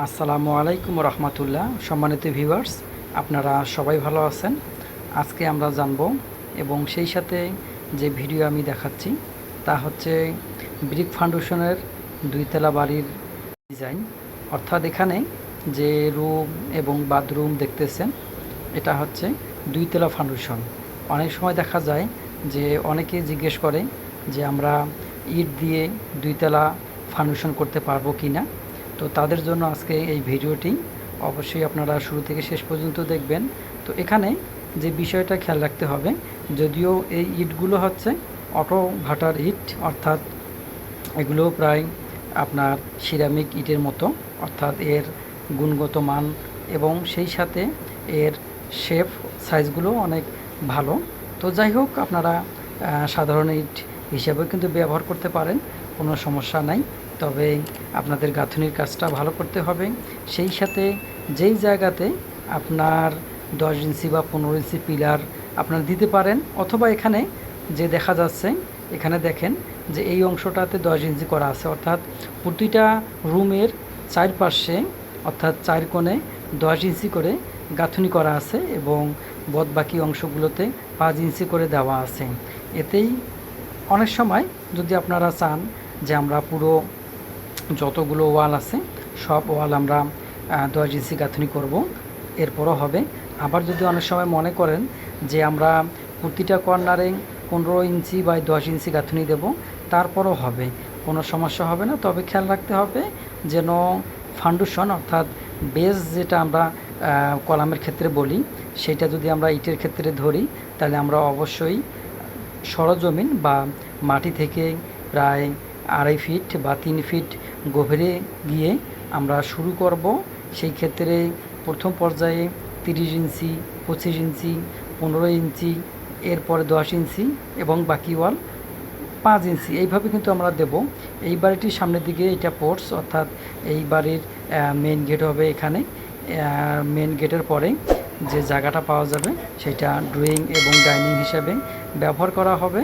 আসসালামু আলাইকুম রহমতুল্লাহ। সম্মানিত ভিউয়ার্স, আপনারা সবাই ভালো আছেন? আজকে আমরা জানব এবং সেই সাথে যে ভিডিও আমি দেখাচ্ছি, তা হচ্ছে ব্রিক ফাউন্ডেশনের দুইতলা বাড়ির ডিজাইন। অর্থাৎ এখানে যে রুম এবং বাথরুম দেখতেছেন, এটা হচ্ছে দুইতলা ফাউন্ডেশন। অনেক সময় দেখা যায় যে অনেকে জিজ্ঞেস করে যে আমরা ইট দিয়ে দুইতলা ফাউন্ডেশন করতে পারব কি না তো তাদের জন্য আজকে এই ভিডিওটি অবশ্যই আপনারা শুরু থেকে শেষ পর্যন্ত দেখবেন। তো এখানে যে বিষয়টা খেয়াল রাখতে হবে, যদিও এই ইটগুলো হচ্ছে অটো ভাটার ইট, অর্থাৎ এগুলো প্রায় আপনার সিরামিক ইটের মতো, অর্থাৎ এর গুণগত মান এবং সেই সাথে এর শেপ সাইজগুলো অনেক ভালো। তো যাই হোক, আপনারা সাধারণ ইট হিসাবেও কিন্তু ব্যবহার করতে পারেন, কোনো সমস্যা নাই। তবে আপনাদের গাঁথনির কাজটা ভালো করতে হবে। সেই সাথে যেই জায়গাতে আপনার দশ ইঞ্চি বা পনেরো ইঞ্চি পিলার আপনারা দিতে পারেন, অথবা এখানে যে দেখা যাচ্ছে, এখানে দেখেন যে এই অংশটাতে দশ ইঞ্চি করা আছে। অর্থাৎ প্রতিটা রুমের চারপাশে, অর্থাৎ চার কোণে দশ ইঞ্চি করে গাঁথনি করা আছে এবং বদ বাকি অংশগুলোতে পাঁচ ইঞ্চি করে দেওয়া আছে। এতেই অনেক সময় যদি আপনারা চান যে আমরা পুরো যতগুলো ওয়াল আছে, সব ওয়াল আমরা দশ ইঞ্চি গাঁথনি করব। এরপরও হবে। আবার যদি অনেক সময় মনে করেন যে আমরা প্রতিটা কর্নারে পনেরো ইঞ্চি বা দশ ইঞ্চি গাঁথনি দেব, তারপরও হবে। কোনো সমস্যা হবে না। তবে খেয়াল রাখতে হবে যেন ফাউন্ডেশন অর্থাৎ বেস যেটা আমরা কলামের ক্ষেত্রে বলি, সেটা যদি আমরা ইটের ক্ষেত্রে ধরি, তাহলে আমরা অবশ্যই সরজমিন বা মাটি থেকে প্রায় আড়াই ফিট বা তিন ফিট গভীরে গিয়ে আমরা শুরু করব। সেই ক্ষেত্রে প্রথম পর্যায়ে তিরিশ ইঞ্চি, পঁচিশ ইঞ্চি, পনেরো ইঞ্চি, এরপরে দশ ইঞ্চি এবং বাকি ওয়াল পাঁচ ইঞ্চি। এইভাবে কিন্তু আমরা দেব। এই বাড়িটির সামনের দিকে এটা পোর্টস অর্থাৎ এই বাড়ির মেন গেট হবে এখানে। মেন গেটের পরে যে জায়গাটা পাওয়া যাবে সেটা ড্রয়িং এবং ডাইনিং হিসাবে ব্যবহার করা হবে।